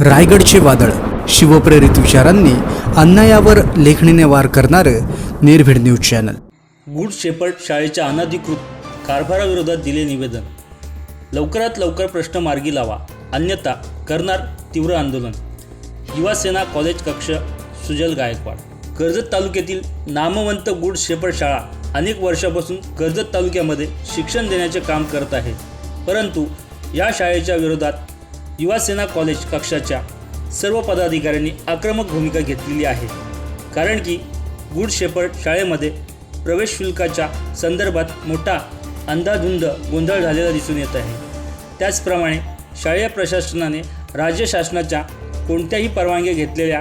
रायगडचे वादळ. शिवप्रेरित विचारांनी अन्यायावर लेखणीने वार करणारं निर्भीड न्यूज चॅनल. गुड शेपर्ड शाळेच्या अनधिकृत कारभाराविरोधात दिले निवेदन. लवकरात लवकर प्रश्न मार्गी लावा. अन्यथा करणार तीव्र आंदोलन. युवासेना कॉलेज कक्ष सुजल गायकवाड. कर्जत तालुक्यातील नामवंत गुड शेपर्ड शाळा अनेक वर्षापासून कर्जत तालुक्यामध्ये शिक्षण देण्याचे काम करत आहे. परंतु या शाळेच्या विरोधात युवासेना कॉलेज कक्षाच्या सर्व पदाधिकाऱ्यांनी आक्रमक भूमिका घेतलेली आहे. कारण की गुड शेपर्ड शाळेमध्ये प्रवेश शुल्काच्या संदर्भात मोठा अंधाधुंद गोंधळ झालेला दिसून येत आहे. त्याचप्रमाणे शालेय प्रशासनाने राज्य शासनाच्या कोणत्याही परवानग्या घेतलेल्या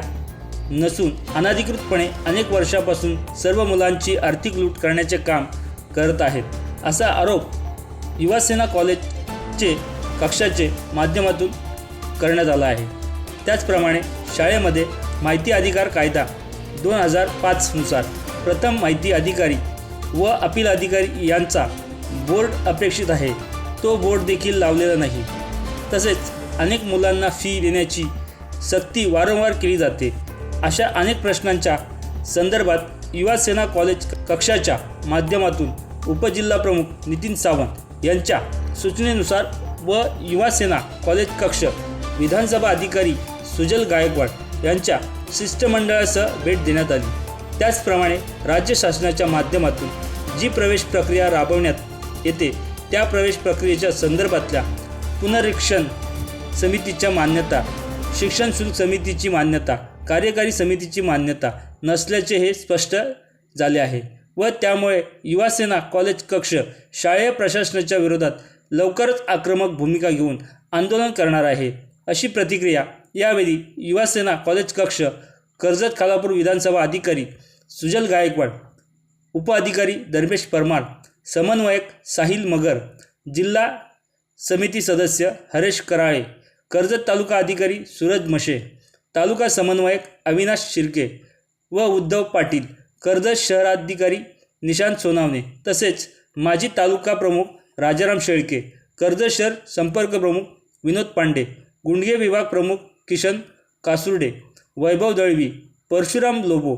नसून अनधिकृतपणे अनेक वर्षापासून सर्व मुलांची आर्थिक लूट करण्याचे काम करत आहेत. असा आरोप युवासेना कॉलेजचे कक्षाचे माध्यमातून करण्यात आला आहे. त्याचप्रमाणे शाळेमध्ये माहिती अधिकार कायदा दोन हजार पाचनुसार प्रथम माहिती अधिकारी व अपील अधिकारी यांचा बोर्ड अपेक्षित आहे. तो बोर्ड देखील लावलेला नाही. तसेच अनेक मुलांना फी देण्याची सक्ती वारंवार केली जाते. अशा अनेक प्रश्नांच्या संदर्भात युवासेना कॉलेज कक्षाच्या माध्यमातून उपजिल्हाप्रमुख नितीन सावंत यांच्या सूचनेनुसार व युवासेना कॉलेज कक्ष विधानसभा अधिकारी सुजल गायकवाड यांच्या शिष्टमंडळासह भेट देण्यात आली. त्याचप्रमाणे राज्य शासनाच्या माध्यमातून जी प्रवेश प्रक्रिया राबवण्यात येते त्या प्रवेश प्रक्रियेच्या संदर्भातल्या पुनरीक्षण समितीच्या मान्यता शिक्षण शुल्क समितीची मान्यता कार्यकारी समितीची मान्यता नसल्याचे हे स्पष्ट झाले आहे व त्यामुळे युवासेना कॉलेज कक्ष शालेय प्रशासनाच्या विरोधात लवकरच आक्रमक भूमिका घेऊन आंदोलन करणार आहे. अशी प्रतिक्रिया यावेळी युवासेना कॉलेज कक्ष कर्जत खालापूर विधानसभा अधिकारी सुजल गायकवाड उपअधिकारी धर्मेश परमार समन्वयक साहिल मगर जिल्हा समिती सदस्य हरेश कराळे कर्जत तालुका अधिकारी सूरज मशे तालुका समन्वयक अविनाश शिर्के व उद्धव पाटील कर्जत शहराधिकारी निशांत सोनावणे तसेच माजी तालुका प्रमुख राजाराम शेळके कर्जत शहर संपर्क प्रमुख विनोद पांडे गुंडगे विभाग प्रमुख किशन कासुर्डे वैभव दळवी परशुराम लोबो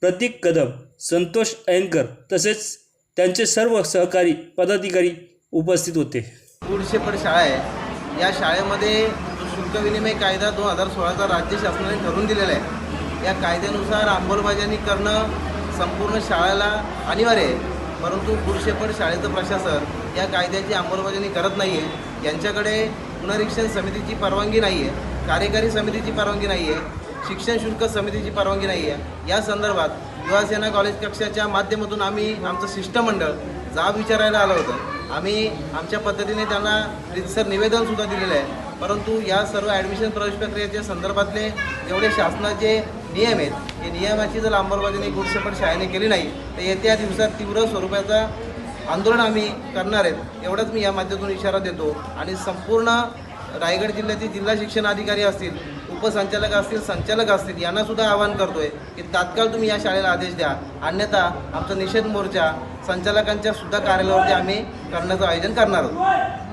प्रतीक कदम संतोष अयंकर तसेच त्यांचे सर्व सहकारी पदाधिकारी उपस्थित होते. गुडशेपड शाळा आहे. या शाळेमध्ये शुल्क विनिमय कायदा दोन हजार सोळाचा राज्य शासनाने ठरवून दिलेला आहे. या कायद्यानुसार अंमलबजावणी करणं संपूर्ण शाळेला अनिवार्य आहे. परंतु गुडशेपड शाळेचं प्रशासन या कायद्याची अंमलबजावणी करत नाही आहे यांच्याकडे पुनरीक्षण समितीची परवानगी नाही आहे कार्यकारी समितीची परवानगी नाही आहे शिक्षण शुल्क समितीची परवानगी नाही आहे या संदर्भात युवासेना कॉलेज कक्षाच्या माध्यमातून आम्ही आमचं शिष्टमंडळ जाब विचारायला आलं होतं. आम्ही आमच्या पद्धतीने त्यांना रितसर निवेदनसुद्धा दिलेलं आहे. परंतु या सर्व ॲडमिशन प्रवेश प्रक्रियेच्या संदर्भातले जेवढे शासनाचे नियम आहेत हे नियमाची जर अंमलबजावणी गुडशेपट शाळेने केली नाही तर येत्या दिवसात तीव्र स्वरूपाचा आंदोलन आम्ही करणार आहेत. एवढंच मी या माध्यमातून इशारा देतो. आणि संपूर्ण रायगड जिल्ह्यातील जिल्हा शिक्षण अधिकारी असतील उपसंचालक असतील संचालक असतील यांना सुद्धा आवाहन करतोय की तात्काळ तुम्ही या शाळेला आदेश द्या. अन्यथा आमचा निषेध मोर्चा संचालकांच्या सुद्धा कार्यालयावरती आम्ही करण्याचं आयोजन करणार आहोत.